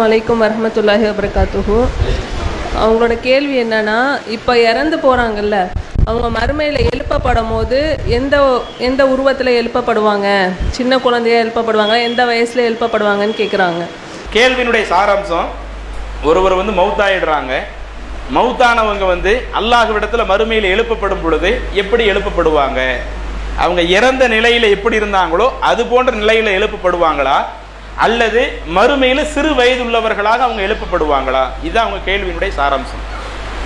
வலைக்கம் வரமத்துல்லாஹி வபரகாத்துஹு. அவங்களோட கேள்வி என்னன்னா இப்போ இறந்து போகிறாங்கல்ல அவங்க மறுமையில் எழுப்பப்படும் போது எந்த எந்த உருவத்தில் எழுப்பப்படுவாங்க? சின்ன குழந்தைய எழுப்பப்படுவாங்க எந்த வயசில் எழுப்பப்படுவாங்கன்னு கேட்குறாங்க கேள்வியினுடைய சாராம்சம் ஒருவர் வந்து மவுத்தாயிடுறாங்க மௌத்தானவங்க வந்து அல்லாஹுவிடத்தில் மறுமையில் எழுப்பப்படும் பொழுது எப்படி எழுப்பப்படுவாங்க? அவங்க இறந்த நிலையில் எப்படி இருந்தாங்களோ அது போன்ற நிலையில் எழுப்பப்படுவாங்களா? அல்லது மறுமையில் சிறு வயது உள்ளவர்களாக அவங்க எழுப்பப்படுவாங்களா? இதுதான் அவங்க கேள்வியினுடைய சாராம்சம்.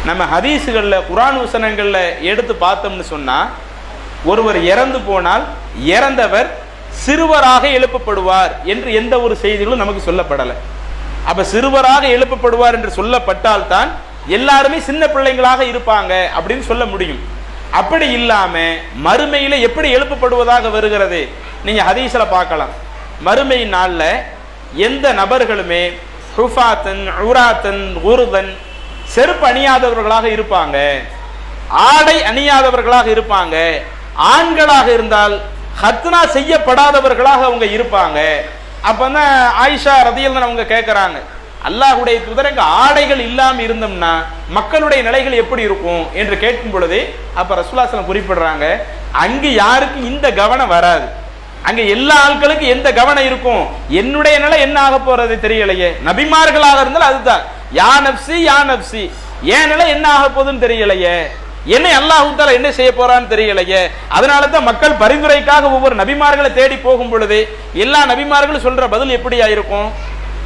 நம்ம ஹதீஸுகளில் குரான் வசனங்களில் எடுத்து பார்த்தோம்னு சொன்னால் ஒருவர் இறந்து போனால் இறந்தவர் சிறுவராக எழுப்பப்படுவார் என்று எந்த ஒரு செய்திகளும் நமக்கு சொல்லப்படலை. அப்போ சிறுவராக எழுப்பப்படுவார் என்று சொல்லப்பட்டால்தான் எல்லாருமே சின்ன பிள்ளைங்களாக இருப்பாங்க அப்படின்னு சொல்ல முடியும். அப்படி இல்லாமல் மறுமையில் எப்படி எழுப்பப்படுவதாக வருகிறது? நீங்கள் ஹதீஸில் பார்க்கலாம். மறுமை நாளில் எந்த நபர்களுமே ஹுஃபாத்தன் உராத்தன் உருதன் செருப்பு அணியாதவர்களாக இருப்பாங்க. ஆடை அணியாதவர்களாக இருப்பாங்க. ஆண்களாக இருந்தால் ஹத்னா செய்யப்படாதவர்களாக அவங்க இருப்பாங்க. அப்போ தான் ஆயிஷா ரதியில் அவங்க கேட்குறாங்க அல்லாஹுடைய தூதர் எங்க ஆடைகள் இல்லாமல் இருந்தோம்னா மக்களுடைய நிலைகள் எப்படி இருக்கும் என்று கேட்கும் பொழுது அப்போ ரசுல்லாசலம் குறிப்பிடுறாங்க. அங்கு யாருக்கும் இந்த கவனம் வராது. அங்க எல்லா ஆட்களுக்கும் எந்த கவனம் இருக்கும்? என்னுடைய நிலை என்ன ஆக போறது தெரியலையே. நபிமார்களாக இருந்தால் அதுதான். யா நப்சி யா நப்சி. என் நிலை என்ன ஆக போகுதுன்னு தெரியலையே. என்னை அல்லாஹூத்தால என்ன செய்ய போறான்னு தெரியலையே. அதனால தான் மக்கள் பரிந்துரைக்காக ஒவ்வொரு நபிமார்களை தேடி போகும் பொழுது எல்லா நபிமார்களும் சொல்ற பதில் எப்படியா இருக்கும்?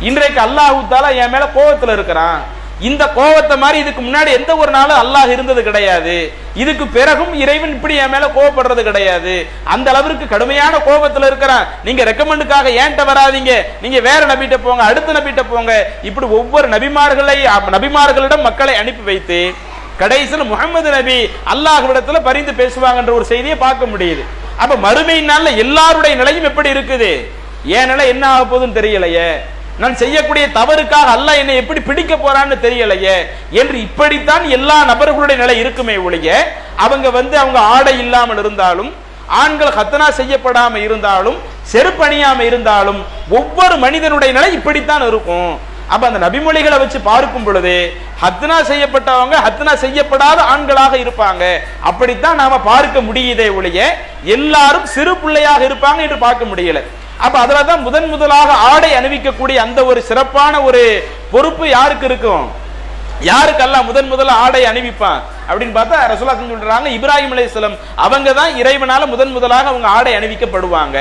இன்றைக்கு அல்லாஹூத்தால என் மேல கோபத்துல இருக்கிறான். இந்த கோவத்தை மாதிரி இதுக்கு முன்னாடி எந்த ஒரு நாளும் அல்லாஹ் இருந்தது கிடையாது. இதுக்கு பிறகும் இறைவன் இப்படி என் மேல கோவப்படுறது கிடையாது. அந்த அளவிற்கு கடுமையான கோபத்துல இருக்கிறான். நீங்க ரெக்கமெண்டுக்காக ஏன்ட்ட வராதீங்க? நீங்க வேற நபிட்ட போங்க அடுத்த நபிட்ட போங்க. இப்படி ஒவ்வொரு நபிமார்களை நபிமார்களிடம் மக்களை அனுப்பி வைத்து கடைசியில் முகமது நபி அல்லாஹ்விடத்துல பரிந்து பேசுவாங்கன்ற ஒரு செய்தியை பார்க்க முடியுது. அப்ப மறுமை நாள்ல எல்லாருடைய நிலையும் எப்படி இருக்குது? ஏன் நிலை என்ன ஆக போகுதுன்னு தெரியலையே. நான் செய்யக்கூடிய தவறுக்காக அல்ல என்னை எப்படி பிடிக்க போறான்னு தெரியலையே என்று இப்படித்தான் எல்லா நபர்களுடைய நிலை இருக்குமே ஒழிய அவங்க வந்து அவங்க ஆடை இல்லாமல் இருந்தாலும் ஆண்கள் ஹத்தனா செய்யப்படாம இருந்தாலும் செருப்பணியாம இருந்தாலும் ஒவ்வொரு மனிதனுடைய நிலை இப்படித்தான் இருக்கும். அப்ப அந்த நபிமொழிகளை வச்சு பார்க்கும் பொழுது ஹத்னா செய்யப்பட்டவங்க ஹத்னா செய்யப்படாத ஆண்களாக இருப்பாங்க. அப்படித்தான் நாம பார்க்க முடியுதே ஒழிய எல்லாரும் சிறு பிள்ளையாக இருப்பாங்க என்று பார்க்க முடியல. அப்ப அதுல தான் முதன் முதலாக ஆடை அணிவிக்கக்கூடிய அந்த ஒரு சிறப்பான ஒரு பொறுப்பு யாருக்கு இருக்கும்? யாருக்கெல்லாம் முதன் முதல்ல ஆடை அணிவிப்பான்? அப்படின்னு பார்த்தா ரசூலா சொல்றாங்க இப்ராஹிம் அலையம் அவங்க தான் இறைவனால முதன் முதலாக அவங்க ஆடை அணிவிக்கப்படுவாங்க.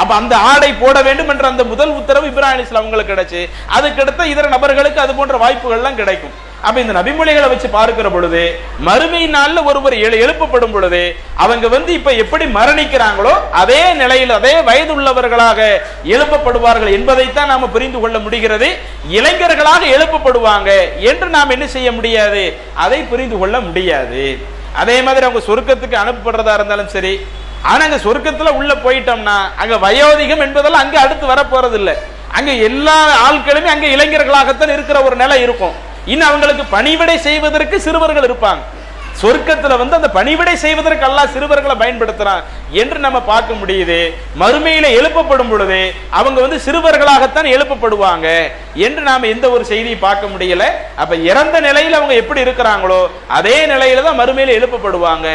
அப்ப அந்த ஆடை போட வேண்டும் என்ற அந்த முதல் உத்தரவு இப்ராஹிம் அலைஹிஸ்ஸலாம் அவங்களுக்கு கிடைச்சு. அதுக்கடுத்த இதர நபர்களுக்கு அது போன்ற வாய்ப்புகள்லாம் கிடைக்கும். அப்ப இந்த நபிமொழிகளை வச்சு பார்க்கிற பொழுது மறுமை நாள்ல ஒருவர் எழு- எழுப்பப்படும் பொழுது அவங்க வந்து இப்ப எப்படி மரணிக்கிறாங்களோ அதே நிலையில் அதே வயது உள்ளவர்களாக எழுப்பப்படுவார்கள் என்பதைத்தான் நாம புரிந்து கொள்ள முடிகிறது. இளைஞர்களாக எழுப்பப்படுவாங்க என்று நாம் என்ன செய்ய முடியாது? அதை புரிந்து கொள்ள முடியாது. அதே மாதிரி அவங்க சொர்க்கத்துக்கு அனுப்பப்படுறதா இருந்தாலும் சரி ஆனா அங்க சொர்க்கத்துல உள்ள போயிட்டோம்னா அங்க வயோதிகம் என்பதெல்லாம் அங்க அடுத்து வர இல்லை அங்க எல்லா ஆட்களுமே அங்க இளைஞர்களாகத்தான் இருக்கிற ஒரு நிலை இருக்கும். இன்னும் அவங்களுக்கு பணிவிடை செய்வதற்கு சிறுவர்கள் இருப்பாங்க. சொர்க்கத்தில் வந்து அந்த பணிவிடை செய்வதற்கு அல்லாஹ் சிறுவர்களை பயன்படுத்துறான் என்று நம்ம பார்க்க முடியுது. மறுமையில எழுப்பப்படும் பொழுது அவங்க வந்து சிறுவர்களாகத்தான் எழுப்பப்படுவாங்க என்று நாம எந்த ஒரு செய்தியை பார்க்க முடியல. அப்ப இறந்த நிலையில் அவங்க எப்படி இருக்கிறாங்களோ அதே நிலையில தான் மறுமையில எழுப்பப்படுவாங்க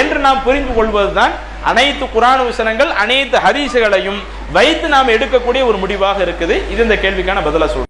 என்று நாம் புரிந்து கொள்வதுதான் அனைத்து குரான் வசனங்கள் அனைத்து ஹதீசுகளையும் வைத்து நாம் எடுக்கக்கூடிய ஒரு முடிவாக இருக்குது. இது இந்த கேள்விக்கான பதிலா சொல்றேன்